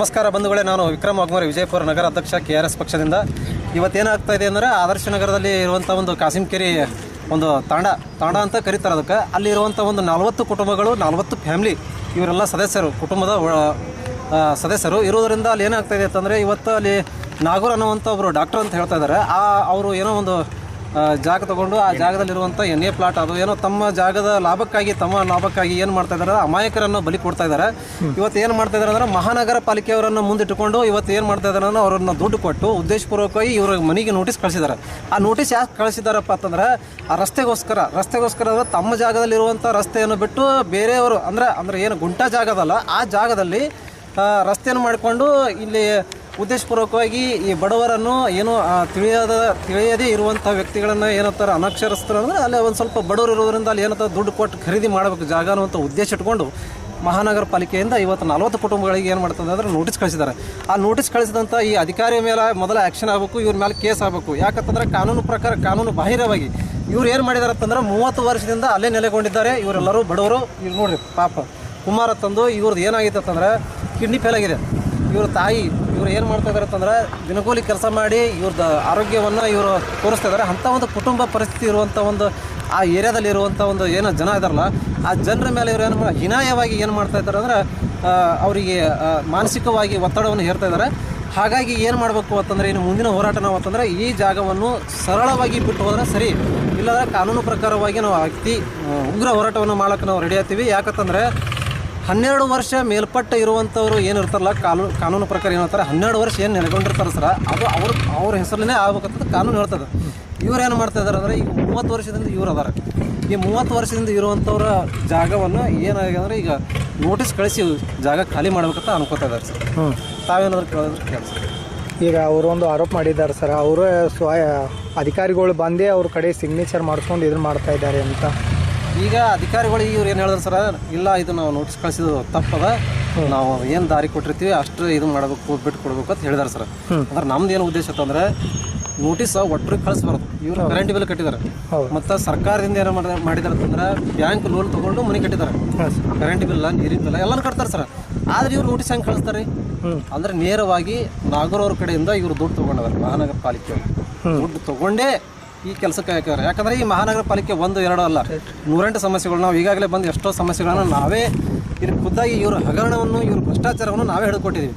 ನಮಸ್ಕಾರ ಬಂಧುಗಳೇ, ನಾನು ವಿಕ್ರಮ್ ವಾಗ್ಮರೆ, ವಿಜಯಪುರ ನಗರ ಅಧ್ಯಕ್ಷ ಕೆ ಆರ್ ಎಸ್ ಪಕ್ಷದಿಂದ. ಇವತ್ತೇನಾಗ್ತಾ ಇದೆ ಅಂದರೆ ಆದರ್ಶ ನಗರದಲ್ಲಿ ಇರುವಂಥ ಒಂದು ಕಾಸಿಮ್ಕೇರಿ ಒಂದು ತಾಂಡ ತಾಂಡ ಅಂತ ಕರೀತಾರೆ ಅದಕ್ಕೆ. ಅಲ್ಲಿರುವಂಥ ಒಂದು ನಲವತ್ತು ಕುಟುಂಬಗಳು, ನಲವತ್ತು ಫ್ಯಾಮಿಲಿ, ಇವರೆಲ್ಲ ಸದಸ್ಯರು, ಕುಟುಂಬದ ಸದಸ್ಯರು. ಇರೋದರಿಂದ ಅಲ್ಲಿ ಏನಾಗ್ತಾ ಇದೆ ಅಂತಂದರೆ ಇವತ್ತು ಅಲ್ಲಿ ನಾಗೂರ್ ಅನ್ನುವಂಥ ಒಬ್ಬರು ಡಾಕ್ಟರ್ ಅಂತ ಹೇಳ್ತಾ ಇದ್ದಾರೆ. ಆ, ಅವರು ಏನೋ ಒಂದು ಜಾಗ ತಗೊಂಡು ಆ ಜಾಗದಲ್ಲಿರುವಂಥ ಎನ್ ಎ ಪ್ಲಾಟ್ ಅದು ಏನೋ ತಮ್ಮ ಜಾಗದ ಲಾಭಕ್ಕಾಗಿ ತಮ್ಮ ಲಾಭಕ್ಕಾಗಿ ಏನು ಮಾಡ್ತಾ ಇದ್ದಾರೆ ಅಮಾಯಕರನ್ನು ಬಲಿ ಕೊಡ್ತಾ ಇದ್ದಾರೆ. ಇವತ್ತು ಏನು ಮಾಡ್ತಾ ಇದ್ದಾರೆ ಅಂದ್ರೆ ಮಹಾನಗರ ಪಾಲಿಕೆಯವರನ್ನು ಮುಂದಿಟ್ಟುಕೊಂಡು ಇವತ್ತು ಏನು ಮಾಡ್ತಾ ಇದ್ದಾರೆ ಅಂದ್ರೆ ಅವರನ್ನು ದುಡ್ಡು ಕೊಟ್ಟು ಉದ್ದೇಶಪೂರ್ವಕವಾಗಿ ಇವ್ರ ಮನೆಗೆ ನೋಟಿಸ್ ಕಳಿಸಿದ್ದಾರೆ. ಆ ನೋಟಿಸ್ ಯಾಕೆ ಕಳಿಸಿದಾರಪ್ಪ ಅಂತಂದ್ರೆ ಆ ರಸ್ತೆಗೋಸ್ಕರ ರಸ್ತೆಗೋಸ್ಕರ ಅಂದ್ರೆ ತಮ್ಮ ಜಾಗದಲ್ಲಿರುವಂಥ ರಸ್ತೆಯನ್ನು ಬಿಟ್ಟು ಬೇರೆಯವರು ಅಂದ್ರೆ ಅಂದ್ರೆ ಏನು ಗುಂಟಾ ಜಾಗದಲ್ಲ ಆ ಜಾಗದಲ್ಲಿ ರಸ್ತೆಯನ್ನು ಮಾಡಿಕೊಂಡು ಇಲ್ಲಿ ಉದ್ದೇಶಪೂರ್ವಕವಾಗಿ ಈ ಬಡವರನ್ನು ಏನು ತಿಳಿಯದ, ತಿಳಿಯದೇ ಇರುವಂಥ ವ್ಯಕ್ತಿಗಳನ್ನು ಏನಂತಾರೆ ಅನಕ್ಷರಸ್ಥರು ಅಂದರೆ ಅಲ್ಲಿ ಒಂದು ಸ್ವಲ್ಪ ಬಡವರು ಇರೋದ್ರಿಂದ ಅಲ್ಲಿ ಏನಂತಾರೆ ದುಡ್ಡು ಕೊಟ್ಟು ಖರೀದಿ ಮಾಡಬೇಕು ಜಾಗ ಅನ್ನುವಂಥ ಉದ್ದೇಶ ಇಟ್ಕೊಂಡು ಮಹಾನಗರ ಪಾಲಿಕೆಯಿಂದ ಇವತ್ತು ನಲವತ್ತು ಕುಟುಂಬಗಳಿಗೆ ಏನು ಮಾಡ್ತದೆ ಅಂದರೆ ನೋಟಿಸ್ ಕಳಿಸಿದ್ದಾರೆ. ಆ ನೋಟಿಸ್ ಕಳಿಸಿದಂಥ ಈ ಅಧಿಕಾರಿಯ ಮೇಲೆ ಮೊದಲ ಆ್ಯಕ್ಷನ್ ಆಗಬೇಕು, ಇವ್ರ ಮೇಲೆ ಕೇಸ್ ಆಗಬೇಕು. ಯಾಕಂತಂದ್ರೆ ಕಾನೂನು ಪ್ರಕಾರ, ಕಾನೂನು ಬಾಹಿರವಾಗಿ ಇವ್ರು ಏನು ಮಾಡಿದಾರೆ ಅಂತಂದ್ರೆ ಮೂವತ್ತು ವರ್ಷದಿಂದ ಅಲ್ಲೇ ನೆಲೆಗೊಂಡಿದ್ದಾರೆ. ಇವರೆಲ್ಲರೂ ಬಡವರು, ಇವ್ರು ನೋಡ್ರಿ ಪಾಪ. ಕುಮಾರ ತಂದು ಇವ್ರದ್ದು ಏನಾಗಿತ್ತು ಕಿಡ್ನಿ ಫೇಲ್ ಆಗಿದೆ. ಇವ್ರ ತಾಯಿ, ಇವ್ರು ಏನು ಮಾಡ್ತಾ ಅಂತಂದ್ರೆ ದಿನಗೂಲಿ ಕೆಲಸ ಮಾಡಿ ಇವ್ರದ್ದು ಆರೋಗ್ಯವನ್ನು ಇವರು ತೋರಿಸ್ತಾ ಇದ್ದಾರೆ ಅಂಥ ಒಂದು ಕುಟುಂಬ ಪರಿಸ್ಥಿತಿ ಇರುವಂಥ ಒಂದು ಆ ಏರಿಯಾದಲ್ಲಿ ಇರುವಂಥ ಒಂದು ಏನೋ ಜನ ಇದಾರಲ್ಲ, ಆ ಜನರ ಮೇಲೆ ಇವರು ಏನು ಮಾಡಿ ಹೀನಾಯವಾಗಿ ಏನು ಮಾಡ್ತಾ ಇದ್ದಾರೆ ಅಂದ್ರೆ ಅವರಿಗೆ ಮಾನಸಿಕವಾಗಿ ಒತ್ತಡವನ್ನು ಹೇರ್ತಾ ಇದ್ದಾರೆ ಹಾಗಾಗಿ ಏನು ಮಾಡಬೇಕು ಅಂತಂದರೆ, ಇನ್ನು ಮುಂದಿನ ಹೋರಾಟ ನಾವು ಅಂತಂದರೆ ಈ ಜಾಗವನ್ನು ಸರಳವಾಗಿ ಬಿಟ್ಟು ಹೋದರೆ ಸರಿ. ಇಲ್ಲದ್ರೆ ಕಾನೂನು ಪ್ರಕಾರವಾಗಿ ನಾವು ಅತಿ ಉಗ್ರ ಹೋರಾಟವನ್ನು ಮಾಡೋಕ್ಕೆ ನಾವು ರೆಡಿ ಆಗ್ತೀವಿ. ಯಾಕಂತಂದರೆ ಹನ್ನೆರಡು ವರ್ಷ ಮೇಲ್ಪಟ್ಟ ಇರುವಂಥವ್ರು ಏನು ಇರ್ತಾರಲ್ಲ ಕಾನೂನು ಕಾನೂನು ಪ್ರಕಾರ ಏನು ಹೇಳ್ತಾರೆ ಹನ್ನೆರಡು ವರ್ಷ ಏನು ನೆಲೆಗೊಂಡಿರ್ತಾರೆ ಸರ ಅದು ಅವ್ರ ಅವ್ರ ಹೆಸರಲ್ಲೇ ಆಗ್ಬೇಕಂತ ಕಾನೂನು ಹೇಳ್ತದೆ. ಇವ್ರು ಏನು ಮಾಡ್ತಾ ಇದ್ದಾರೆ ಅಂದರೆ ಈಗ ಮೂವತ್ತು ವರ್ಷದಿಂದ ಇವ್ರು ಅದಾರ. ಈ ಮೂವತ್ತು ವರ್ಷದಿಂದ ಇರುವಂಥವ್ರ ಜಾಗವನ್ನು ಏನಾಗಿದೆ ಅಂದರೆ ಈಗ ನೋಟಿಸ್ ಕಳಿಸಿ ಜಾಗ ಖಾಲಿ ಮಾಡ್ಬೇಕಂತ ಅನ್ಕೋತಾ ಇದ್ದಾರೆ ಸರ್. ಹ್ಞೂ ತಾವೇನಾದ್ರು ಕೇಳಿದ್ರೆ ಕೆಲಸ ಈಗ ಅವರೊಂದು ಆರೋಪ ಮಾಡಿದ್ದಾರೆ ಸರ್ ಅವರು ಸ್ವ ಅಧಿಕಾರಿಗಳು ಬಂದೇ ಅವ್ರ ಕಡೆ ಸಿಗ್ನೇಚರ್ ಮಾಡಿಸ್ಕೊಂಡು ಇದನ್ನು ಮಾಡ್ತಾ ಇದ್ದಾರೆ ಅಂತ. ಈಗ ಅಧಿಕಾರಿಗಳಿಗೆ ಇವ್ರು ಏನು ಹೇಳಿದ್ರು ಸರ್ ಇಲ್ಲ ಇದು ನಾವು ನೋಟಿಸ್ ಕಳಿಸಿದ್ದು ತಪ್ಪದ. ನಾವು ಏನು ದಾರಿ ಕೊಟ್ಟಿರ್ತೀವಿ ಅಷ್ಟು ಇದು ಮಾಡಬೇಕು ಬಿಟ್ಟು ಕೊಡ್ಬೇಕು ಅಂತ ಹೇಳಿದಾರೆ ಸರ್. ಅಂದ್ರೆ ನಮ್ದು ಏನು ಉದ್ದೇಶ ಅಂತಂದ್ರೆ ನೋಟಿಸ್ ಒಟ್ಟರಿಗೆ ಕಳಿಸ್ಬಾರ್ದು. ಇವರು ಕರೆಂಟ್ ಬಿಲ್ ಕಟ್ಟಿದ್ದಾರೆ. ಮತ್ತು ಸರ್ಕಾರದಿಂದ ಏನು ಮಾಡಿ ಮಾಡಿದಾರೆ ಅಂತಂದ್ರೆ ಬ್ಯಾಂಕ್ ಲೋನ್ ತೊಗೊಂಡು ಮನೆ ಕಟ್ಟಿದ್ದಾರೆ. ಕರೆಂಟ್ ಬಿಲ್ ನೀರಿನ ಬಿಲ್ಲ ಎಲ್ಲನೂ ಕಟ್ತಾರೆ ಸರ್. ಆದ್ರೆ ಇವ್ರು ನೋಟಿಸ್ ಹೆಂಗೆ ಕಳಿಸ್ತಾರೆ? ಅಂದ್ರೆ ನೇರವಾಗಿ ನಾಗರವ್ರ ಕಡೆಯಿಂದ ಇವರು ದುಡ್ಡು ತೊಗೊಂಡವ್ರೆ ಮಹಾನಗರ ಪಾಲಿಕೆಯವರು ದುಡ್ಡು ತಗೊಂಡೇ ಈ ಕೆಲಸಕ್ಕೆ ಹಾಕಿದ್ದಾರೆ. ಯಾಕಂದ್ರೆ ಈ ಮಹಾನಗರ ಪಾಲಿಕೆ ಒಂದು ಎರಡು ಅಲ್ಲ. ನೂರೆಂಟು ಸಮಸ್ಯೆಗಳು ನಾವು ಈಗಾಗಲೇ ಬಂದು ಎಷ್ಟೋ ಸಮಸ್ಯೆಗಳನ್ನು ನಾವೇ ಇಲ್ಲಿ ಖುದ್ದಾಗಿ ಇವ್ರ ಹಗರಣವನ್ನು ಇವ್ರ ಭ್ರಷ್ಟಾಚಾರವನ್ನು ನಾವೇ ಹಿಡ್ಕೊಟ್ಟಿದ್ದೀವಿ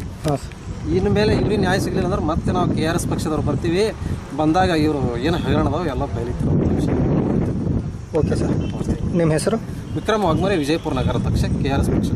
ಇನ್ನು ಮೇಲೆ ಇವ್ರಿಗೆ ನ್ಯಾಯ ಸಿಗಲಿಲ್ಲ ಅಂದ್ರೆ ಮತ್ತೆ ನಾವು ಕೆ ಆರ್ ಎಸ್ ಪಕ್ಷದವ್ರು ಬರ್ತೀವಿ. ಬಂದಾಗ ಇವರು ಏನು ಹಗರಣ ಅದಾವೆ ಎಲ್ಲ ಬಯಲಿತ್ತು ಓಕೆ ಸರ್. ನಿಮ್ಮ ಹೆಸರು? ವಿಕ್ರಮ್ ವಾಗ್ಮರೆ ವಿಜಯಪುರ ನಗರ ಪಕ್ಷ ಕೆ ಆರ್ ಎಸ್ ಪಕ್ಷ